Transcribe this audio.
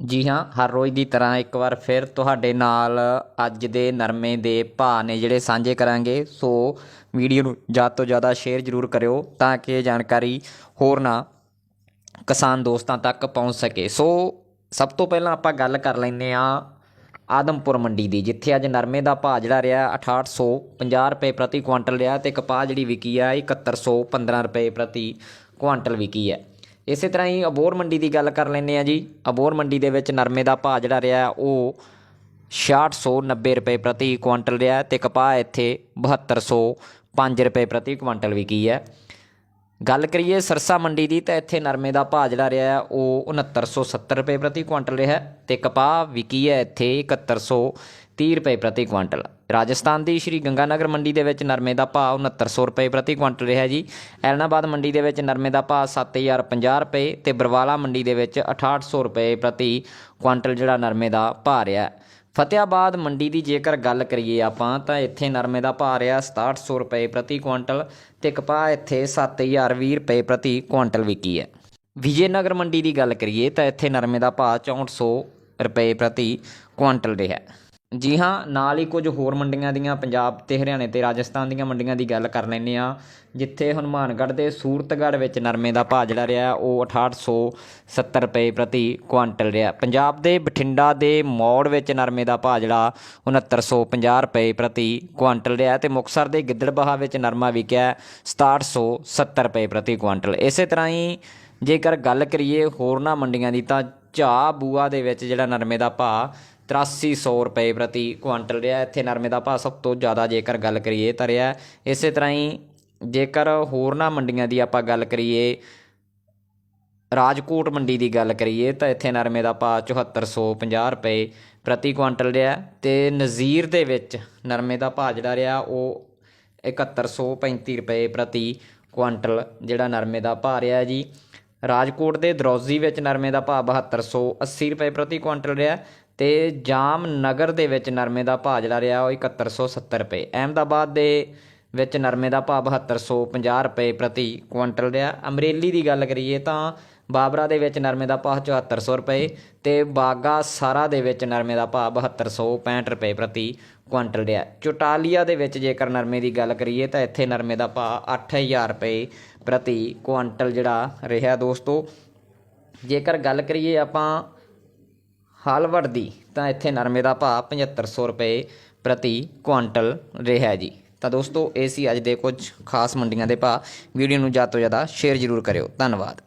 ਜੀ ਹਾਂ, ਹਰ ਰੋਜ਼ ਦੀ ਤਰ੍ਹਾਂ ਇੱਕ ਵਾਰ ਫਿਰ ਤੁਹਾਡੇ ਨਾਲ ਅੱਜ ਦੇ ਨਰਮੇ ਦੇ ਭਾਅ ਨੇ ਜਿਹੜੇ ਸਾਂਝੇ ਕਰਾਂਗੇ, ਸੋ ਵੀਡੀਓ ਨੂੰ ਜ਼ਿਆਦਾ ਤੋਂ ਜ਼ਿਆਦਾ ਸ਼ੇਅਰ ਜ਼ਰੂਰ ਕਰਿਓ ਤਾਂ ਕਿ ਇਹ ਜਾਣਕਾਰੀ ਹੋਰ ਨਾ ਕਿਸਾਨ ਦੋਸਤਾਂ ਤੱਕ ਪਹੁੰਚ ਸਕੇ। ਸੋ ਸਭ ਤੋਂ ਪਹਿਲਾਂ ਆਪਾਂ ਗੱਲ ਕਰ ਲੈਂਦੇ ਆ ਆਦਮਪੁਰ ਮੰਡੀ ਦੀ, ਜਿੱਥੇ ਅੱਜ ਨਰਮੇ ਦਾ ਭਾਅ ਜਿਹੜਾ ਰਿਹਾ 6850 ਰੁਪਏ ਪ੍ਰਤੀ ਕੁਆਂਟਲ ਰਿਹਾ ਤੇ ਕਪਾਹ ਜਿਹੜੀ ਵਿਕੀ ਆ 7115 ਰੁਪਏ ਪ੍ਰਤੀ ਕੁਆਂਟਲ ਵਿਕੀ ਹੈ। ਇਸੇ ਤਰ੍ਹਾਂ ਹੀ ਅਬੋਹਰ ਮੰਡੀ ਦੀ ਗੱਲ ਕਰ ਲੈਂਦੇ ਆ ਜੀ। ਅਬੋਹਰ ਮੰਡੀ ਦੇ ਵਿੱਚ ਨਰਮੇ ਦਾ ਭਾਅ ਜਿਹੜਾ ਰਿਹਾ, ਉਹ 6690 ਰੁਪਏ ਪ੍ਰਤੀ ਕੁਆਂਟਲ ਰਿਹਾ ਤੇ ਕਪਾਹ ਇੱਥੇ 7205 ਰੁਪਏ ਪ੍ਰਤੀ ਕੁਆਂਟਲ ਵਿਕੀ ਹੈ। ਗੱਲ ਕਰੀਏ ਸਰਸਾ ਮੰਡੀ ਦੀ ਤਾਂ ਇੱਥੇ ਨਰਮੇ ਦਾ ਭਾਅ ਜਿਹੜਾ ਰਿਹਾ ਹੈ, ਉਹ 6970 ਰੁਪਏ ਪ੍ਰਤੀ ਕੁਆਂਟਲ ਰਿਹਾ ਹੈ ਤੇ ਕਪਾਹ ਵਿਕੀ ਹੈ ਇੱਥੇ 7130 ਰੁਪਏ ਪ੍ਰਤੀ ਕੁਇੰਟਲ ਰਾਜਸਥਾਨ ਦੀ ਸ਼੍ਰੀ ਗੰਗਾਨਗਰ ਮੰਡੀ ਦੇ ਵਿੱਚ ਨਰਮੇ ਦਾ ਭਾਅ 6900 ਰੁਪਏ ਪ੍ਰਤੀ ਕੁਇੰਟਲ ਰਿਹਾ ਜੀ। ਐਲਨਾਬਾਦ ਮੰਡੀ ਦੇ ਵਿੱਚ ਨਰਮੇ ਦਾ ਭਾਅ 7050 ਰੁਪਏ ਤੇ ਬਰਵਾਲਾ ਮੰਡੀ ਦੇ ਵਿੱਚ 6800 ਰੁਪਏ ਪ੍ਰਤੀ ਕੁਇੰਟਲ ਜਿਹੜਾ ਨਰਮੇ ਦਾ ਭਾਅ ਰਿਹਾ ਫਤਿਆਬਾਦ ਮੰਡੀ ਦੀ ਜੇਕਰ ਗੱਲ ਕਰੀਏ ਆਪਾਂ, ਤਾਂ ਇੱਥੇ ਨਰਮੇ ਦਾ ਭਾਅ ਰਿਹਾ 6700 ਰੁਪਏ ਪ੍ਰਤੀ ਕੁਇੰਟਲ ਤੇ ਕਪਾਹ ਇੱਥੇ 7020 ਰੁਪਏ ਪ੍ਰਤੀ ਕੁਆਂਟਲ ਵਿਕੀ ਹੈ। ਵਿਜੇਨਗਰ ਮੰਡੀ ਦੀ ਗੱਲ ਕਰੀਏ, ਤਾਂ ਇੱਥੇ ਨਰਮੇ ਦਾ ਭਾਅ 6400 ਰੁਪਏ ਪ੍ਰਤੀ ਕੁਇੰਟਲ ਰਿਹਾ ਜੀ ਹਾਂ, ਨਾਲ ਹੀ ਕੁਝ ਹੋਰ ਮੰਡੀਆਂ ਦੀਆਂ, ਪੰਜਾਬ ਅਤੇ ਹਰਿਆਣੇ ਅਤੇ ਰਾਜਸਥਾਨ ਦੀਆਂ ਮੰਡੀਆਂ ਦੀ ਗੱਲ ਕਰ ਲੈਂਦੇ ਹਾਂ। ਜਿੱਥੇ ਹਨੂੰਮਾਨਗੜ੍ਹ ਦੇ ਸੂਰਤਗੜ੍ਹ ਵਿੱਚ ਨਰਮੇ ਦਾ ਭਾਅ ਜਿਹੜਾ ਰਿਹਾ, ਉਹ 6870 ਰੁਪਏ ਪ੍ਰਤੀ ਕੁਆਂਟਲ ਰਿਹਾ। ਪੰਜਾਬ ਦੇ ਬਠਿੰਡਾ ਦੇ ਮੌੜ ਵਿੱਚ ਨਰਮੇ ਦਾ ਭਾਅ ਜਿਹੜਾ 6950 ਰੁਪਏ ਪ੍ਰਤੀ ਕੁਆਂਟਲ ਰਿਹਾ ਅਤੇ ਮੁਕਸਰ ਦੇ ਗਿੱਦੜਬਾਹਾ ਵਿੱਚ ਨਰਮਾ ਵਿਕਿਆ 6770 ਰੁਪਏ ਪ੍ਰਤੀ ਕੁਆਂਟਲ। ਇਸੇ ਤਰ੍ਹਾਂ ਹੀ ਜੇਕਰ ਗੱਲ ਕਰੀਏ ਹੋਰਨਾਂ ਮੰਡੀਆਂ ਦੀ, ਤਾਂ ਝਾਹ ਬੂਆ ਦੇ ਵਿੱਚ ਜਿਹੜਾ ਨਰਮੇ ਦਾ ਭਾਅ 8300 ਰੁਪਏ ਪ੍ਰਤੀ ਕੁਆਂਟਲ ਰਿਹਾ। ਇੱਥੇ ਨਰਮੇ ਦਾ ਭਾਅ ਸਭ ਤੋਂ ਜ਼ਿਆਦਾ ਜੇਕਰ ਗੱਲ ਕਰੀਏ ਤਾਂ ਰਿਹਾ। ਇਸੇ ਤਰ੍ਹਾਂ ਹੀ ਜੇਕਰ ਹੋਰਨਾਂ ਮੰਡੀਆਂ ਦੀ ਆਪਾਂ ਗੱਲ ਕਰੀਏ, ਰਾਜਕੋਟ ਮੰਡੀ ਦੀ ਗੱਲ ਕਰੀਏ ਤਾਂ ਇੱਥੇ ਨਰਮੇ ਦਾ ਭਾਅ 7450 ਰੁਪਏ ਪ੍ਰਤੀ ਕੁਆਂਟਲ ਰਿਹਾ ਤੇ ਨਜ਼ੀਰ ਦੇ ਵਿੱਚ ਨਰਮੇ ਦਾ ਭਾਅ ਜਿਹੜਾ ਰਿਹਾ ਉਹ 7135 ਰੁਪਏ ਪ੍ਰਤੀ ਕੁਆਂਟਲ ਜਿਹੜਾ ਨਰਮੇ ਦਾ ਭਾਅ ਰਿਹਾ ਜੀ। ਰਾਜਕੋਟ ਦੇ ਦਰੌਜ਼ੀ ਵਿੱਚ ਨਰਮੇ ਦਾ ਭਾਅ 7280 ਰੁਪਏ ਪ੍ਰਤੀ ਕੁਆਂਟਲ ਰਿਹਾ ਅਤੇ ਜਾਮਨਗਰ ਦੇ ਵਿੱਚ ਨਰਮੇ ਦਾ ਭਾਅ ਜਿਹੜਾ ਰਿਹਾ ਉਹ 7170 ਰੁਪਏ। ਅਹਿਮਦਾਬਾਦ ਦੇ ਵਿੱਚ ਨਰਮੇ ਦਾ ਭਾਅ 7250 ਰੁਪਏ ਪ੍ਰਤੀ ਕੁਇੰਟਲ ਰਿਹਾ। ਅਮਰੇਲੀ ਦੀ ਗੱਲ ਕਰੀਏ ਤਾਂ ਬਾਬਰਾ ਦੇ ਵਿੱਚ ਨਰਮੇ ਦਾ ਭਾਅ 7400 ਰੁਪਏ ਤੇ ਬਾਗਾ ਸਾਰਾ ਦੇ ਵਿੱਚ ਨਰਮੇ ਦਾ ਭਾਅ 7265 ਰੁਪਏ ਪ੍ਰਤੀ ਕੁਇੰਟਲ ਰਿਹਾ। ਚੋਟਾਲੀਆ ਦੇ ਵਿੱਚ ਜੇਕਰ ਨਰਮੇ ਦੀ ਗੱਲ ਕਰੀਏ ਤਾਂ ਇੱਥੇ ਨਰਮੇ ਦਾ ਭਾਅ 8000 ਰੁਪਏ ਪ੍ਰਤੀ ਕੁਇੰਟਲ ਜਿਹੜਾ ਰਿਹਾ ਦੋਸਤੋ। ਜੇਕਰ ਗੱਲ ਕਰੀਏ ਆਪਾਂ ਹਾਲਵੜ ਦੀ ਤਾਂ ਇੱਥੇ ਨਰਮੇ ਦਾ ਭਾਅ 7500 ਰੁਪਏ ਪ੍ਰਤੀ ਕੁਆਂਟਲ ਰਿਹਾ ਜੀ। ਤਾਂ ਦੋਸਤੋ, ਇਹ ਸੀ ਅੱਜ ਦੇ ਕੁਝ ਖਾਸ ਮੰਡੀਆਂ ਦੇ ਭਾਅ। ਵੀਡੀਓ ਨੂੰ ਜ਼ਿਆਦਾ ਤੋਂ ਜ਼ਿਆਦਾ ਸ਼ੇਅਰ ਜ਼ਰੂਰ ਕਰਿਓ। ਧੰਨਵਾਦ।